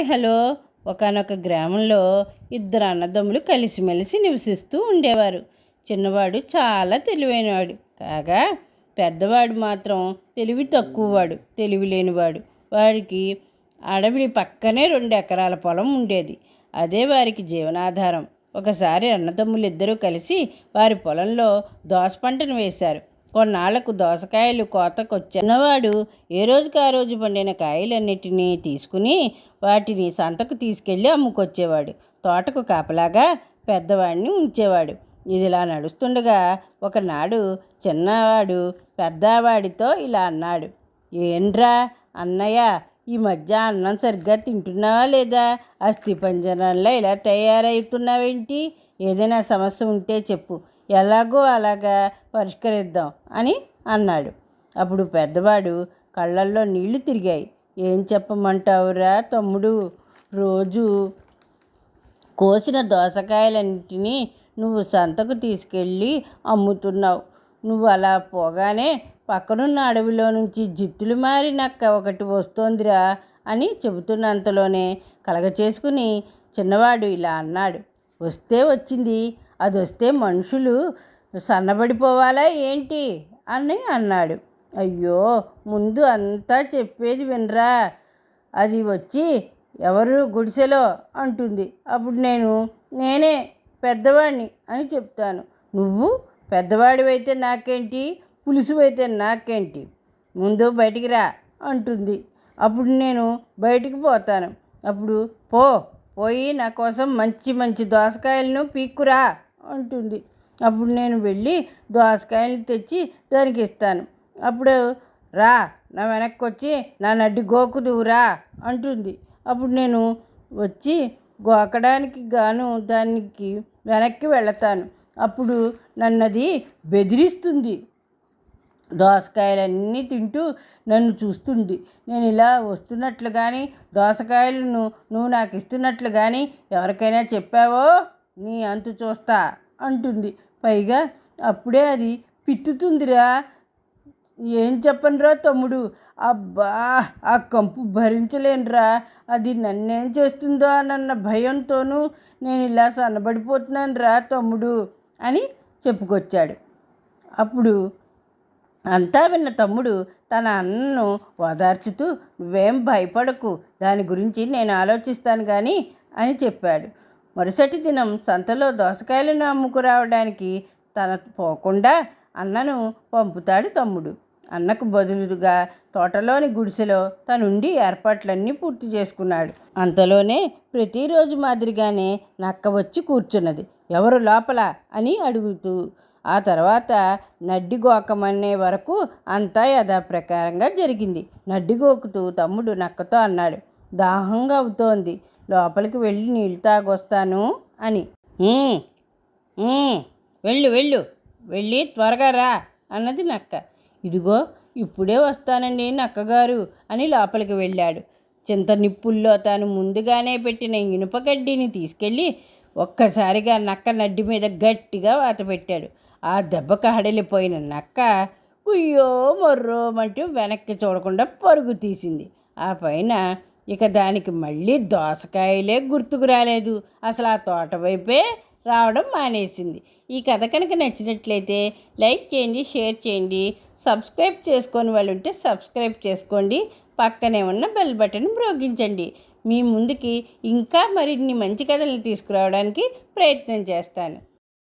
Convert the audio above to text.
Hi hello. ఒకనొక గ్రామంలో ఇద్దరు అన్నదమ్ములు కలిసిమెలిసి నివసిస్తూ ఉండేవారు. చిన్నవాడు చాలా తెలివైనవాడు. కాగా పెద్దవాడు మాత్రం తెలివి తక్కువవాడు తెలివి లేనివాడు. వాడికి అడవి పక్కనే రెండు ఎకరాల పొలం ఉండేది. అదే వారికి జీవనాధారం. ఒకసారి అన్నదమ్ములు ఇద్దరూ కలిసి వారి పొలంలో దోస పంటను వేశారు. కొన్నాళ్ళకు దోసకాయలు కోతకొచ్చినవాడు ఏ రోజుకి ఆ రోజు పండిన కాయలన్నిటినీ తీసుకుని వాటిని సంతకు తీసుకెళ్ళి అమ్ముకొచ్చేవాడు. తోటకు కాపలాగా పెద్దవాడిని ఉంచేవాడు. ఇదిలా నడుస్తుండగా ఒకనాడు చిన్నవాడు పెద్దవాడితో ఇలా అన్నాడు. ఏంట్రా అన్నయ్య ఈ మధ్య అన్నం సరిగ్గా తింటున్నావా లేదా? అస్థిపంజరంలో ఇలా తయారవుతున్నావేంటి? ఏదైనా సమస్య ఉంటే చెప్పు. ఎలాగో అలాగా పరిష్కరిద్దాం అని అన్నాడు. అప్పుడు పెద్దవాడు కళ్ళల్లో నీళ్ళు తిరిగాయి. ఏం చెప్పమంటావురా తమ్ముడు? రోజు కోసిన దోసకాయలన్నింటినీ నువ్వు సంతకు తీసుకెళ్ళి అమ్ముతున్నావు. నువ్వు అలా పోగానే పక్కనున్న అడవిలో నుంచి జిత్తులు మారి నక్క ఒకటి వస్తోందిరా అని చెబుతున్నంతలోనే కలగ చేసుకుని చిన్నవాడు ఇలా అన్నాడు. వస్తే వచ్చింది. అది వస్తే మనుషులు సన్నబడిపోవాలా ఏంటి అని అన్నాడు. అయ్యో ముందు అంతా చెప్పేది వినరా. అది వచ్చి ఎవరు గుడిసెలో? అంటుంది. అప్పుడు నేను నేనే పెద్దవాడిని అని చెప్తాను. నువ్వు పెద్దవాడివైతే నాకేంటి? పులుసువైతే నాకేంటి? ముందు బయటికి రా అంటుంది. అప్పుడు నేను బయటికి పోతాను. అప్పుడు పో పోయి నా కోసం మంచి మంచి దోసకాయలను పీక్కురా అంటుంది. అప్పుడు నేను వెళ్ళి దోసకాయలు తెచ్చి దానికి ఇస్తాను. అప్పుడు రా నా వెనక్కి వచ్చి నా నడ్డి గోకుదువురా అంటుంది. అప్పుడు నేను వచ్చి గోకడానికి గాను దానికి వెనక్కి వెళతాను. అప్పుడు నన్నది బెదిరిస్తుంది. దోసకాయలన్నీ తింటూ నన్ను చూస్తుంది. నేను ఇలా వస్తున్నట్లు కానీ దోసకాయలను నువ్వు నాకు ఇస్తున్నట్లు కానీ ఎవరికైనా చెప్పావో? నీ అంతు చూస్తా అంటుంది. పైగా అప్పుడే అది పిట్టుతుందిరా. ఏం చెప్పనురా తమ్ముడు? అబ్బా ఆ కంపు భరించలేనురా. అది నన్నేం చేస్తుందో అన్న భయంతోనూ నేను ఇలా సన్నబడిపోతున్నాను రా తమ్ముడు అని చెప్పుకొచ్చాడు. అప్పుడు అంతా విన్న తమ్ముడు తన అన్నను ఓదార్చుతూ నువ్వేం భయపడకు. దాని గురించి నేను ఆలోచిస్తాను కానీ అని చెప్పాడు. మరుసటి దినం సంతలో దోసకాయలను అమ్ముకురావడానికి తన పోకుండా అన్నను పంపుతాడు తమ్ముడు. అన్నకు బదులుగా తోటలోని గుడిసెలో తనుండి ఏర్పాట్లన్నీ పూర్తి చేసుకున్నాడు. అంతలోనే ప్రతిరోజు మాదిరిగానే నక్క వచ్చి కూర్చున్నది. ఎవరు లోపల? అని అడుగుతూ ఆ తర్వాత నడ్డిగోకమనే వరకు అంతా యథాప్రకారంగా జరిగింది. నడ్డిగోకుతూ తమ్ముడు నక్కతో అన్నాడు దాహంగా అవుతోంది. లోపలికి వెళ్ళి నీళ్ళు తాగొస్తాను అని. వెళ్ళు వెళ్ళు వెళ్ళి త్వరగా రా అన్నది నక్క. ఇదిగో ఇప్పుడే వస్తానండి నక్కగారు అని లోపలికి వెళ్ళాడు. చింత నిప్పుల్లో తాను ముందుగానే పెట్టిన ఇనుప గడ్డిని తీసుకెళ్ళి ఒక్కసారిగా నక్క నడ్డి మీద గట్టిగా వాత పెట్టాడు. ఆ దెబ్బకు హడలిపోయిన నక్క కుయ్యో మొర్రోమంటూ వెనక్కి చూడకుండా పరుగు తీసింది. ఆ పైన ఇక దానికి మళ్ళీ దోసకాయలే గుర్తుకు రాలేదు. అసలు ఆ తోట వైపే రావడం మానేసింది. ఈ కథ కనుక నచ్చినట్లయితే లైక్ చేయండి షేర్ చేయండి సబ్స్క్రైబ్ చేసుకొని వాళ్ళు ఉంటే సబ్స్క్రైబ్ చేసుకోండి పక్కనే ఉన్న బెల్ బటన్ మ్రోగించండి. మీ ముందుకి ఇంకా మరిన్ని మంచి కథలు తీసుకురావడానికి ప్రయత్నం చేస్తాను.